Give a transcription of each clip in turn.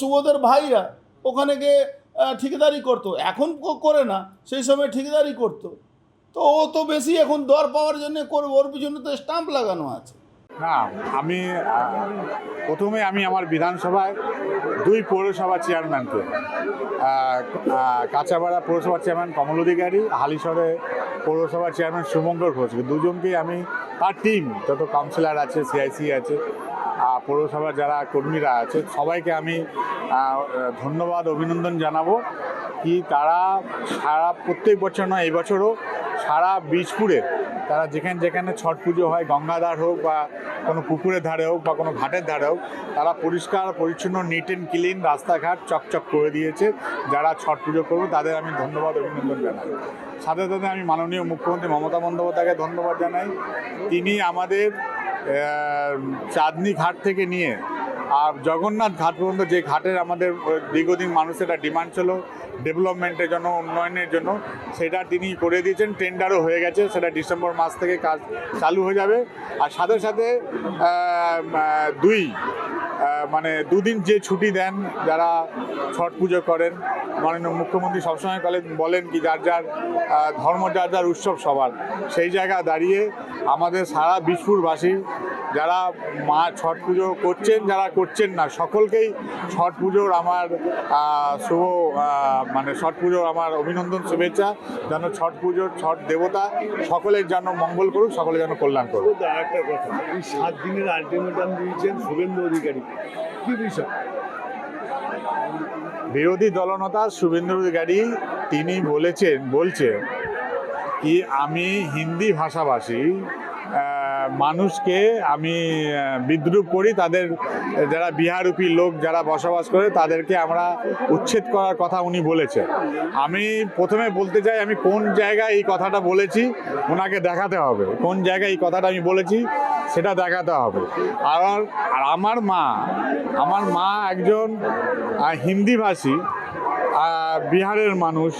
সুবোধের ভাইরা ওখানে গিয়ে ঠিকাদারি করতো। এখন করে না, সেই সময় ঠিকাদারি করতো। তো ও তো বেশি এখন দর পাওয়ার জন্য করবে, ওর পিছনে তো স্টাম্প লাগানো আছে। না, আমি প্রথমে আমি আমার বিধানসভায় দুই পৌরসভা চেয়ারম্যানকে কাঁচাপাড়া পৌরসভার চেয়ারম্যান কমল অধিকারী, হালিশহরে পৌরসভার চেয়ারম্যান শুভঙ্কর ঘোষকে দুজনকেই আমি, তার টিম যত কাউন্সিলর আছে সিআইসি আছে পৌরসভার যারা কর্মীরা আছে, সবাইকে আমি ধন্যবাদ, অভিনন্দন জানাব কি তারা সারা প্রত্যেক বছর নয় এই বছরও সারা বীজপুরে তারা যেখানে যেখানে ছট পুজো হয়, গঙ্গাধার হোক বা কোনো পুকুরের ধারে হোক বা কোনো ঘাটের ধারে হোক, তারা পরিষ্কার, পরিচ্ছন্ন নিট অ্যান্ড ক্লিন রাস্তাঘাট চকচক করে দিয়েছে। যারা ছট পুজো করবে, তাদের আমি ধন্যবাদ, অভিনন্দন জানাই। সাথে সাথে আমি মাননীয় মুখ্যমন্ত্রী মমতা বন্দ্যোপাধ্যায়কে ধন্যবাদ জানাই। তিনি আমাদের চাঁদনি ঘাট থেকে নিয়ে, আর জগন্নাথ ঘাট পর্যন্ত যে ঘাটের আমাদের দীর্ঘদিন মানুষের একটা ডিমান্ড ছিল ডেভেলপমেন্টের জন্য, উন্নয়নের জন্য, সেটা তিনি করে দিয়েছেন টেন্ডারও হয়ে গেছে, সেটা ডিসেম্বর মাস থেকে কাজ চালু হয়ে যাবে। আর সাথে সাথে দুই মানে দুদিন যে ছুটি দেন, যারা ছট পুজো করেন, মাননীয় মুখ্যমন্ত্রী সবসময় বলেন কি, যার যার ধর্ম, যার যার উৎসব সবার, সেই জায়গায় দাঁড়িয়ে আমাদের সারা বীজপুরবাসী যারা মা ছট পুজো করছেন যারা করছেন না সকলকেই ছট পুজোর আমার শুভ মানে ছট পুজোর আমার অভিনন্দন শুভেচ্ছা। যেন ছট পুজোর ছট দেবতা সকলের যেন মঙ্গল করুক সকলের যেন কল্যাণ করুক। একটা কথা এই সাত দিনের আলটিমেটাম দিয়েছেন শুভেন্দু অধিকারী। কি বিষয়? বিরোধী দলনেতা শুভেন্দু অধিকারী তিনি বলেছেন বলছেন কি আমি হিন্দি ভাষাভাষী মানুষকে আমি বিদ্রুপ করি, তাদের, যারা বিহারূপী লোক যারা বসবাস করে, তাদেরকে আমরা উচ্ছেদ করার কথা উনি বলেছেন। আমি প্রথমে বলতে চাই, আমি কোন জায়গায় এই কথাটা বলেছি, ওনাকে দেখাতে হবে। কোন জায়গায় এই কথাটা আমি বলেছি, সেটা দেখাতে হবে। আর আর আমার মা আমার মা একজন হিন্দিভাষী বিহারের মানুষ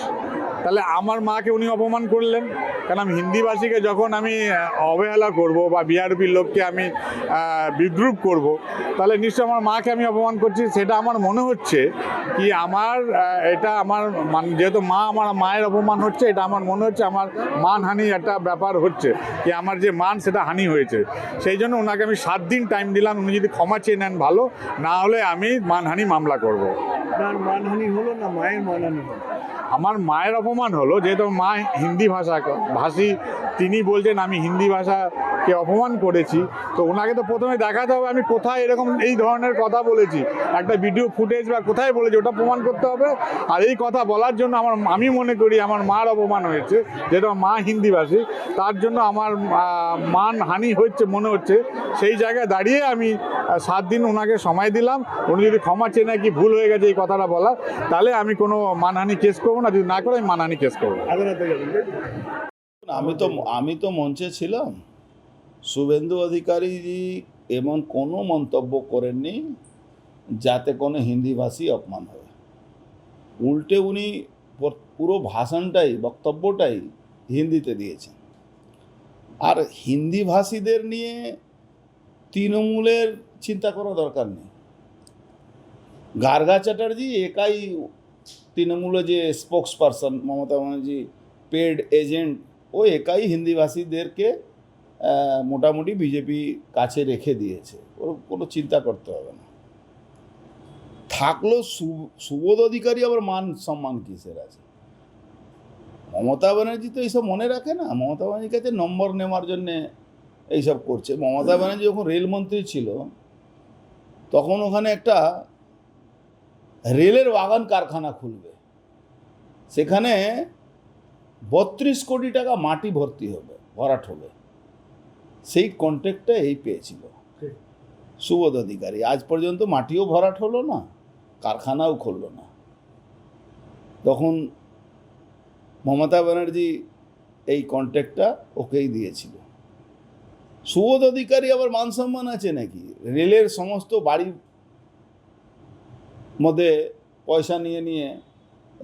তাহলে আমার মাকে উনি অপমান করলেন। কারণ আমি হিন্দিভাষীকে যখন আমি অবহেলা করব বা বিহারপীর লোককে আমি বিদ্রুপ করব, তাহলে নিশ্চয় আমার মাকে আমি অপমান করছি। সেটা আমার মনে হচ্ছে কি আমার এটা আমার মান, যেহেতু মা আমার মায়ের অপমান হচ্ছে, এটা আমার মনে হচ্ছে আমার মানহানি একটা ব্যাপার হচ্ছে কি আমার যে মান সেটা হানি হয়েছে। সেই জন্য ওনাকে আমি সাত দিন টাইম দিলাম, উনি যদি ক্ষমা চেয়ে নেন ভালো, না হলে আমি মানহানি মামলা করব। আপনার মানহানি হলো না মায়ের মানহানি হলো? আমার মায়ের অপমান হলো, যেহেতু মা হিন্দি ভাষা ভাষী, তিনি বলছেন আমি হিন্দি ভাষাকে অপমান করেছি। তো ওনাকে তো প্রথমে দেখাতে হবে আমি কোথায় এরকম এই ধরনের কথা বলেছি। একটা ভিডিও ফুটেজ বা কোথায় বলেছি ওটা প্রমাণ করতে হবে। আর এই কথা বলার জন্য আমার, আমি মনে করি আমার মার অপমান হয়েছে, যেহেতু মা হিন্দিভাষী তার জন্য আমার মান হানি হচ্ছে, মনে হচ্ছে। সেই জায়গায় দাঁড়িয়ে আমি সাত দিন ওনাকে সময় দিলাম। উনি যদি ক্ষমা চেয়ে নাকি ভুল হয়ে গেছে এই কথাটা বলা তাহলে আমি কোনো মানহানি কেস করব না, যদি না করে আমি মানহানি কেস করব? আমি তো আমি তো মঞ্চে ছিলাম। শুভেন্দু অধিকারী এমন কোনো মন্তব্য করেননি যাতে কোনো হিন্দিভাষী অপমান হয়। উল্টে উনি পুরো ভাষণটাই, বক্তব্যটাই হিন্দিতে দিয়েছেন। আর হিন্দিভাষীদের নিয়ে তৃণমূলের চিন্তা করা দরকার নেই। গার্গা চ্যাটার্জি একাই তৃণমূলে যে spokesperson Mamata Banerjee paid agent ও একাই হিন্দিভাষীদেরকে মোটামুটি বিজেপি কাছে রেখে দিয়েছে। ওর কোনো চিন্তা করতে হবে না। থাকল সুবোধ অধিকারী আবার মান সম্মান কিসের আছে? মমতা ব্যানার্জি তো এইসব মনে রাখে না। মমতা ব্যানার্জির কাছে নম্বর নেওয়ার জন্যে এইসব করছে। মমতা ব্যানার্জি যখন রেলমন্ত্রী ছিল, তখন ওখানে একটা রেলের বাগান কারখানা খুলবে। সেখানে বত্রিশ কোটি টাকা মাটি ভর্তি হবে ভরাট হবে। সেই কন্ট্রাক্টটা এই পেয়েছিল। সুবোধ অধিকারী আজ পর্যন্ত মাটিও ভরাট হলো না কারখানাও খুললো না। তখন মমতা ব্যানার্জি এই কন্ট্রাক্টটা ওকেই দিয়েছিল। সুবোধ অধিকারী আবার মান সম্মান আছে নাকি? রেলের সমস্ত বাড়ি মধ্যে পয়সা নিয়ে নিয়ে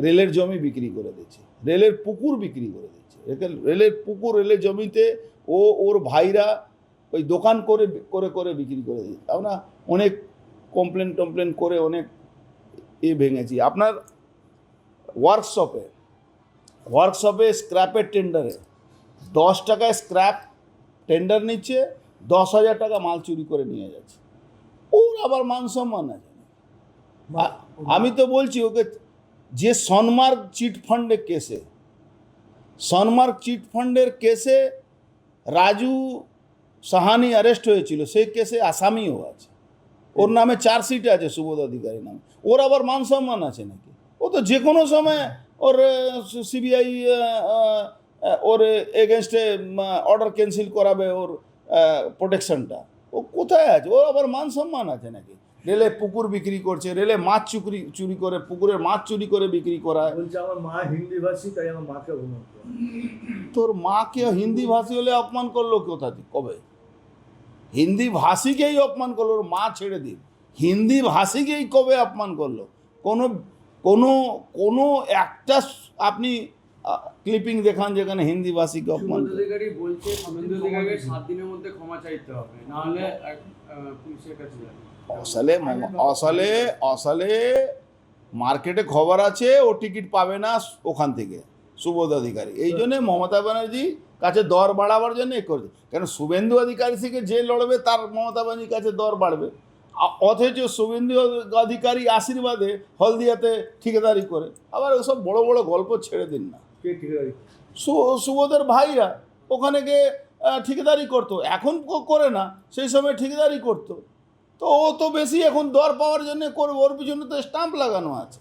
রেলের জমি বিক্রি করে দিচ্ছে, রেলের পুকুর বিক্রি করে দিচ্ছে। রেলের- পুকুর, রেলের জমিতে ও ওর ভাইরা ওই দোকান করে করে করে বিক্রি করে দিচ্ছে। আমরা অনেক কমপ্লেন টমপ্লেন করে অনেক এ ভেঙেছি। আপনার ওয়ার্কশপে ওয়ার্কশপে স্ক্র্যাপের টেন্ডারে দশ টাকায় স্ক্র্যাপ টেন্ডার নিচ্ছে, দশ হাজার টাকা মাল চুরি করে নিয়ে যাচ্ছে। ওর আবার মান সম্মান আছে। আমি তো বলছি ওকে, যে সনমার্গ চিট ফান্ডের কেসে, সনমার্গ চিট ফান্ডের কেসে রাজু সাহানি অ্যারেস্ট হয়েছিল, সেই কেসে আসামিও আছে। ওর নামে চার্জশিট আছে সুবোধ অধিকারী নামে। ওর আবার মান সম্মান আছে নাকি? ও তো যে কোনো সময় ওর সিবিআই ওর এগেনস্টে অর্ডার ক্যান্সেল করাবে ওর প্রোটেকশনটা ও কোথায় আছে? ওর আবার মান সম্মান আছে নাকি? রেলে পুকুর বিক্রি করছে রেলে মাছ চুরি চুরি করে পুকুরের মাছ চুরি করে বিক্রি করায়। বলছে আমার মা হিন্দি ভাষী তাই আমার মাকে অভিমান করে তোর মাকে হিন্দি ভাষী হলে অপমান করল কোথা থেকে? কবে? হিন্দি ভাষীকেই অপমান করল ওর মা ছেড়ে দিন হিন্দি ভাষীকেই কবে অপমান করল? কোনো কোনো কোনো একটা আপনি ক্লিপিং দেখান যেখানে হিন্দি ভাষীকে অপমান বলছে সাত দিনের মধ্যে ক্ষমা চাইতে হবে। নাহলে মম- আসলে আসলে মার্কেটে খবর আছে ও টিকিট পাবে না ওখান থেকে সুবোধ অধিকারী। এই জন্যে মমতা ব্যানার্জি কাছে দর বাড়াবার জন্য এ করছে। কেন শুভেন্দু অধিকারী থেকে যে লড়বে তার মমতা ব্যানার্জির কাছে দর বাড়বে। অথচ শুভেন্দু অধিকারী আশীর্বাদে হলদিয়াতে ঠিকাদারি করে। আবার ওসব বড় বড় গল্প ছেড়ে দিন না। সুবোধের ভাইরা ওখানে গিয়ে ঠিকাদারি করতো। এখন করে না, সেই সময় ঠিকাদারি করতো। তো ও তো বেশি এখন দর পাওয়ার জন্য করবে, ওর পিছনে তো স্টাম্প লাগানো আছে।